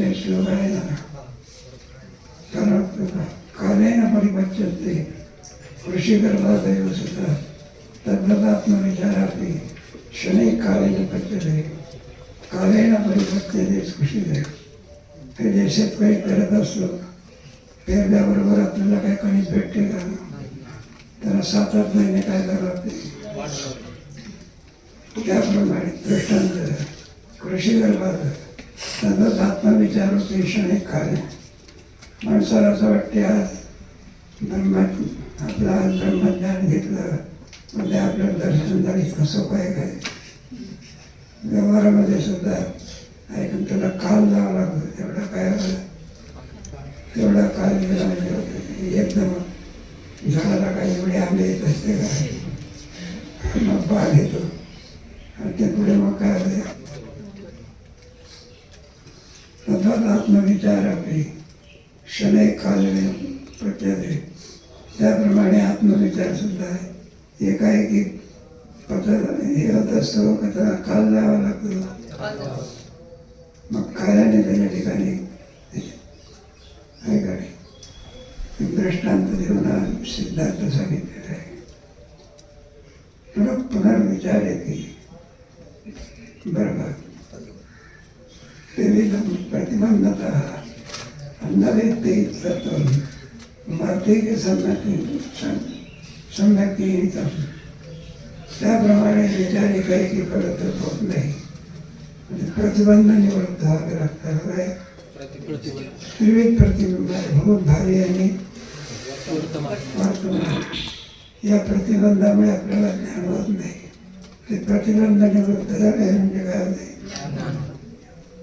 ते श्लोकाय सर्वत्र कालेन परिपच्यते कृषिकर्मादयो सुतः तद्वदात्मविचारापि शनैः कालेन पच्यते कालेन परिपच्यते कृषिदे हे देशात काही करत असलो पेरल्याबरोबर आपल्याला काय कणीस भेटते का सात आठ महिने काय करावं क्या प्रमाणित दृष्टांत कृषी गर्भात सतत आत्मविचार विचारूत हे खरे माणसाला असं वाटते आज धर्मात आपलं आज धर्मज्ञान घेतलं म्हणजे आपलं दर्शन झालं इतकं सोपं आहे काय व्यवहारामध्ये सुद्धा ऐकून त्याला काल जावं लागतो एवढं काय तेवढा काल गेला म्हणजे एकदम झाडाला काय एवढे आंबे येत असते काय मग बाग येतो आणि ते पुढे मग अर्थात विचार आपली शनय खालवे त्याप्रमाणे आहे एकाएकी हे होत असतो त्याला खाल लावा लागतो मग खाल्याने त्याच्या ठिकाणी दृष्टांत सिद्धांत सांगितलेला आहे पुनर्विचार येते बरोबर Pinilang प्रतिबंधतः नवेत्ते तत्त्वं मातेके सम्यक् सम्यक् येतं त्याप्रमाणे विचारे काही की फलत होत प्रतिबंध निवृत्त व्हावे लागणार आहे त्रिविध प्रतिबिंब भूत भावी आणि वर्तमान या प्रतिबंधामुळे आपल्याला ज्ञान होत नाही ते प्रतिबंध निवृत्त झाले म्हणजे काय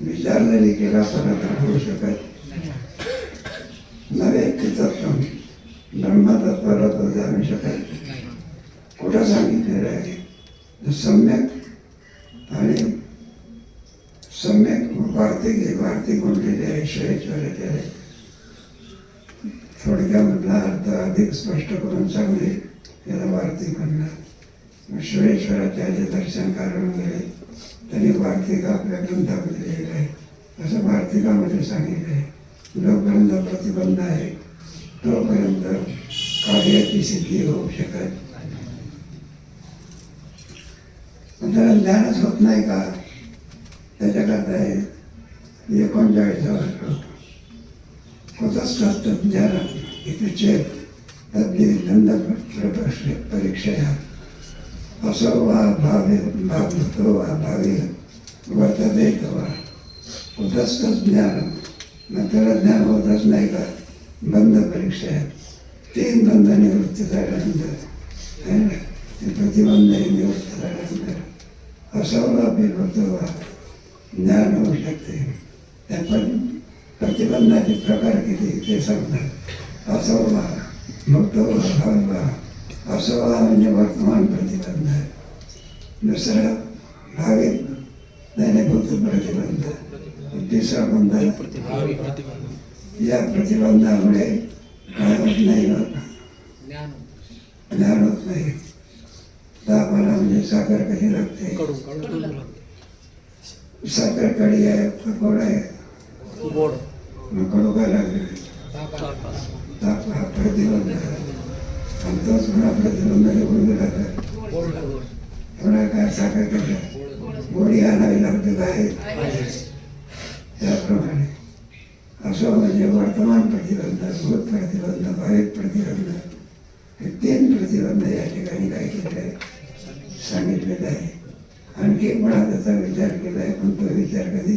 विचार जरी केला परत होऊ शकत नव्हे तिचा सण ब्रह्मतत्परात जाणू शकत कुठं सांगितलेलं आहे सम्यक आणि सम्यक वार्तिक वार्तिक म्हणलेले आहे शैश्वर केले म्हटला अर्थ अधिक स्पष्ट करून सांगले त्याला वार्तिक म्हणणार मग दर्शन कारण गेले त्यांनी वार्तिकामध्ये ग्रंथामध्ये लिहिलं आहे असं वार्तिकामध्ये सांगितलं आहे जोपर्यंत प्रतिबंध आहे तोपर्यंत कार्याची सिद्धी होऊ शकत पण ज्ञानच होत नाही का त्याच्याकरता आहे एकोणचाळीसावा श्लोक कुतस्तत्त्वज्ञानं इति चेत् परीक्षा परीक्षया असौ वा भावेतो वा भावे वर्तते कवा उदस्कच ज्ञान नंतर ज्ञान होतच नाही का बंद परीक्षा आहे तीन बंद निवृत्ती झाल्यानंतर आहे ना ते प्रतिबंध निवृत्त झाल्यानंतर असौला बिरवतो वा ज्ञान होऊ शकते त्या पण प्रतिबंधाचे प्रकार किती ते सांगतात असौ वा मुक्त भावे वा हर्षवाला म्हणजे वर्तमान प्रतिबंध दुसरा भाविक दैनिभूत प्रतिबंध तिसरा बंध या प्रतिबंधामुळे काय होत नाही ज्ञान होत नाही तापाला म्हणजे साखर कधी लागते साखर कडी आहे फकोड आहे कडू काय लागले ताप हा प्रतिबंध आमचाच म्हणून आपला जन्म झाल्याबरोबर आला काय साखर केला गोडी आणावी लागते काय त्याप्रमाणे असं म्हणजे वर्तमान प्रतिबंध भूत प्रतिबंध भाविक प्रतिबंध हे तीन प्रतिबंध या ठिकाणी काय केले आहे सांगितलेलं आहे आणखी मला त्याचा विचार केला आहे कोणतो विचार कधी